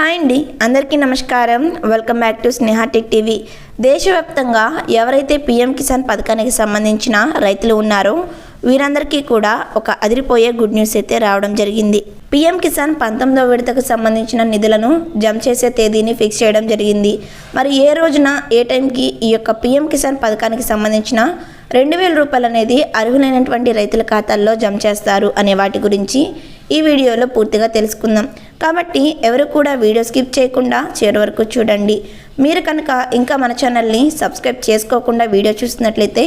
Hi అండి అందరికీ నమస్కారం. Welcome back to Sneha tech TV. దేశవ్యాప్తంగా ఎవరైతే పీఎం కిసాన్ పథకానికి సంబంధించిన రైతులు ఉన్నారో వీరందరికీ కూడా ఒక అదిరిపోయే గుడ్ న్యూస్ అయితే రావడం జరిగింది. పీఎం కిసాన్ పంతొమ్మిదవ విడతకు సంబంధించిన నిధులను జమ చేసే తేదీని ఫిక్స్ చేయడం జరిగింది. మరి ఏ రోజున ఏ టైంకి ఈ యొక్క పీఎం కిసాన్ పథకానికి సంబంధించిన రెండు వేల రూపాయలు అనేది అర్హులైనటువంటి రైతుల ఖాతాల్లో జమ చేస్తారు అనే వాటి గురించి ఈ వీడియోలో పూర్తిగా తెలుసుకుందాం. కాబట్టి ఎవరు కూడా వీడియో స్కిప్ చేయకుండా చివరి వరకు చూడండి. మీరు కనుక ఇంకా మన ఛానల్ని సబ్స్క్రైబ్ చేసుకోకుండా వీడియో చూస్తున్నట్లయితే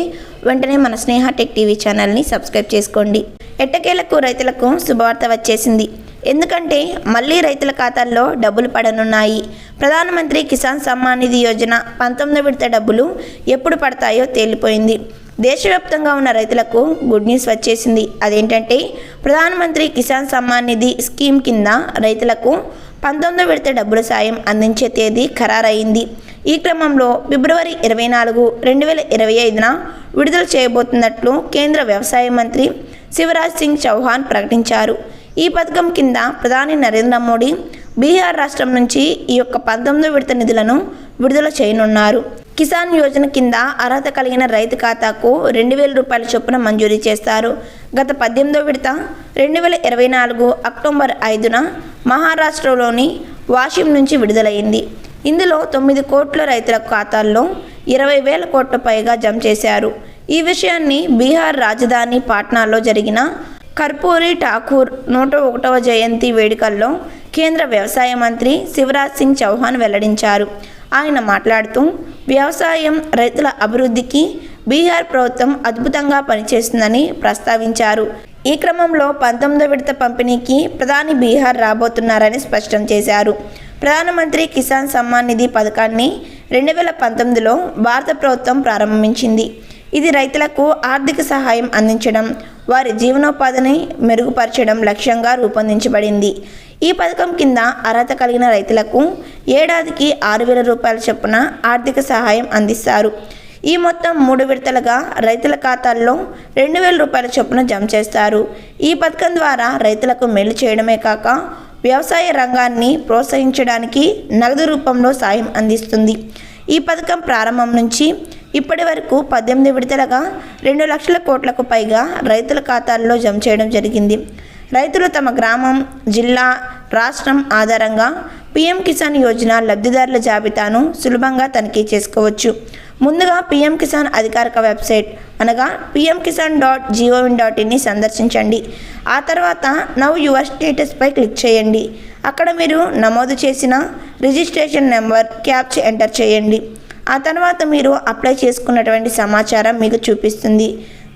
వెంటనే మన స్నేహ టెక్ టీవీ ఛానల్ని సబ్స్క్రైబ్ చేసుకోండి. ఎట్టకేలకు రైతులకు శుభవార్త వచ్చేసింది. ఎందుకంటే మళ్ళీ రైతుల ఖాతాల్లో డబ్బులు పడనున్నాయి. ప్రధానమంత్రి కిసాన్ సమ్మాన్ నిధి యోజన పంతొమ్మిది విడత డబ్బులు ఎప్పుడు పడతాయో తేలిపోయింది. దేశవ్యాప్తంగా ఉన్న రైతులకు గుడ్ న్యూస్ వచ్చేసింది. అదేంటంటే ప్రధానమంత్రి కిసాన్ సమ్మాన్ నిధి స్కీమ్ కింద రైతులకు పంతొమ్మిది విడత డబ్బుల సాయం అందించే తేదీ ఖరారయింది. ఈ క్రమంలో ఫిబ్రవరి ఇరవై నాలుగు రెండు వేల ఇరవై ఐదున విడుదల చేయబోతున్నట్లు కేంద్ర వ్యవసాయ మంత్రి శివరాజ్ సింగ్ చౌహాన్ ప్రకటించారు. ఈ పథకం కింద ప్రధాని నరేంద్ర మోడీ బీహార్ రాష్ట్రం నుంచి ఈ యొక్క పంతొమ్మిదో విడత నిధులను విడుదల చేయనున్నారు. కిసాన్ యోజన కింద అర్హత కలిగిన రైతు ఖాతాకు రెండు వేల రూపాయల చొప్పున మంజూరీ చేస్తారు. గత పద్దెనిమిదో విడత రెండు వేల ఇరవై నాలుగు అక్టోబర్ ఐదున మహారాష్ట్రలోని వాషిం నుంచి విడుదలైంది. ఇందులో తొమ్మిది కోట్ల రైతుల ఖాతాల్లో ఇరవై వేల కోట్ల పైగా జమ చేశారు. ఈ విషయాన్ని బీహార్ రాజధాని పాట్నాలో జరిగిన కర్పూరి ఠాకూర్ నూట ఒకటవ జయంతి వేడుకల్లో కేంద్ర వ్యవసాయ మంత్రి శివరాజ్ సింగ్ చౌహాన్ వెల్లడించారు. ఆయన మాట్లాడుతూ వ్యవసాయం రైతుల అభివృద్ధికి బీహార్ ప్రభుత్వం అద్భుతంగా పనిచేస్తుందని ప్రస్తావించారు. ఈ క్రమంలో పంతొమ్మిదో విడత పంపిణీకి ప్రధాని బీహార్ రాబోతున్నారని స్పష్టం చేశారు. ప్రధానమంత్రి కిసాన్ సమ్మాన్ నిధి పథకాన్ని రెండు వేల పంతొమ్మిదిలో భారత ప్రభుత్వం ప్రారంభించింది. ఇది రైతులకు ఆర్థిక సహాయం అందించడం వారి జీవనోపాధిని మెరుగుపరచడం లక్ష్యంగా రూపొందించబడింది. ఈ పథకం కింద అర్హత కలిగిన రైతులకు ఏడాదికి ఆరు వేల రూపాయల చొప్పున ఆర్థిక సహాయం అందిస్తారు. ఈ మొత్తం మూడు విడతలుగా రైతుల ఖాతాల్లో రెండు వేల రూపాయల చొప్పున జమ చేస్తారు. ఈ పథకం ద్వారా రైతులకు మేలు చేయడమే కాక వ్యవసాయ రంగాన్ని ప్రోత్సహించడానికి నగదు రూపంలో సాయం అందిస్తుంది. ఈ పథకం ప్రారంభం నుంచి ఇప్పటి వరకు పద్దెనిమిది విడతలుగా రెండు లక్షల కోట్లకు పైగా రైతుల ఖాతాల్లో జమ చేయడం జరిగింది. రైతులు తమ గ్రామం జిల్లా రాష్ట్రం ఆధారంగా పీఎం కిసాన్ యోజన లబ్ధిదారుల జాబితాను సులభంగా తనిఖీ చేసుకోవచ్చు. ముందుగా పీఎం కిసాన్ అధికారిక వెబ్సైట్ అనగా PM Kisan dot G O V in dot ఇన్ని సందర్శించండి. ఆ తర్వాత నవ్ యువర్ స్టేటస్పై క్లిక్ చేయండి. అక్కడ మీరు నమోదు చేసిన రిజిస్ట్రేషన్ నెంబర్ క్యాప్చ్ ఎంటర్ చేయండి. ఆ తర్వాత మీరు అప్లై చేసుకున్నటువంటి సమాచారం మీకు చూపిస్తుంది.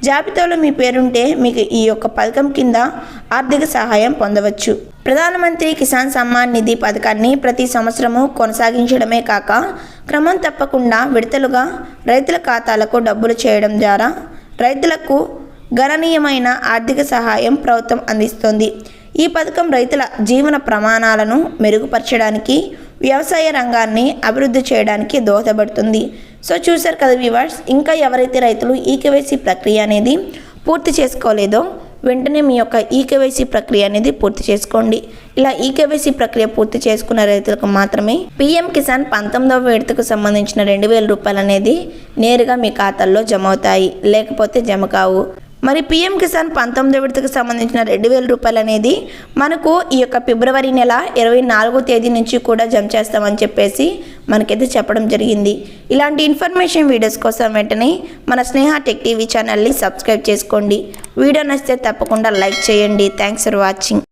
జాబితాలో మీ పేరుంటే మీకు ఈ యొక్క పథకం కింద ఆర్థిక సహాయం పొందవచ్చు. ప్రధానమంత్రి కిసాన్ సమ్మాన్ నిధి పథకాన్ని ప్రతి సంవత్సరము కొనసాగించడమే కాక క్రమం తప్పకుండా విడతలుగా రైతుల ఖాతాలకు డబ్బులు చేయడం ద్వారా రైతులకు గణనీయమైన ఆర్థిక సహాయం ప్రభుత్వం అందిస్తోంది. ఈ పథకం రైతుల జీవన ప్రమాణాలను మెరుగుపరచడానికి వ్యవసాయ రంగాన్ని అభివృద్ధి చేయడానికి దోహదపడుతుంది. సో చూసారు కదా వివర్స్ ఇంకా ఎవరైతే రైతులు ఈ కేవైసీ ప్రక్రియ అనేది పూర్తి చేసుకోలేదో వెంటనే మీ యొక్క ఈ కేవైసీ ప్రక్రియ అనేది పూర్తి చేసుకోండి. ఇలా ఈ కేవైసీ ప్రక్రియ పూర్తి చేసుకున్న రైతులకు మాత్రమే పీఎం కిసాన్ పంతొమ్మిదవ విడతకు సంబంధించిన రెండు వేల రూపాయలు అనేది నేరుగా మీ ఖాతాల్లో జమ అవుతాయి. లేకపోతే జమ కావు. మరి పీఎం కిసాన్ పంతొమ్మిది విడతకు సంబంధించిన రెండు వేల రూపాయలు అనేది మనకు ఈ యొక్క ఫిబ్రవరి నెల ఇరవై నాలుగో తేదీ నుంచి కూడా జమ చేస్తామని చెప్పేసి మనకైతే చెప్పడం జరిగింది. ఇలాంటి ఇన్ఫర్మేషన్ వీడియోస్ కోసం వెంటనే మన స్నేహ టెక్ టీవీ ఛానల్ని సబ్స్క్రైబ్ చేసుకోండి. వీడియో నచ్చితే తప్పకుండా లైక్ చేయండి. Thanks for watching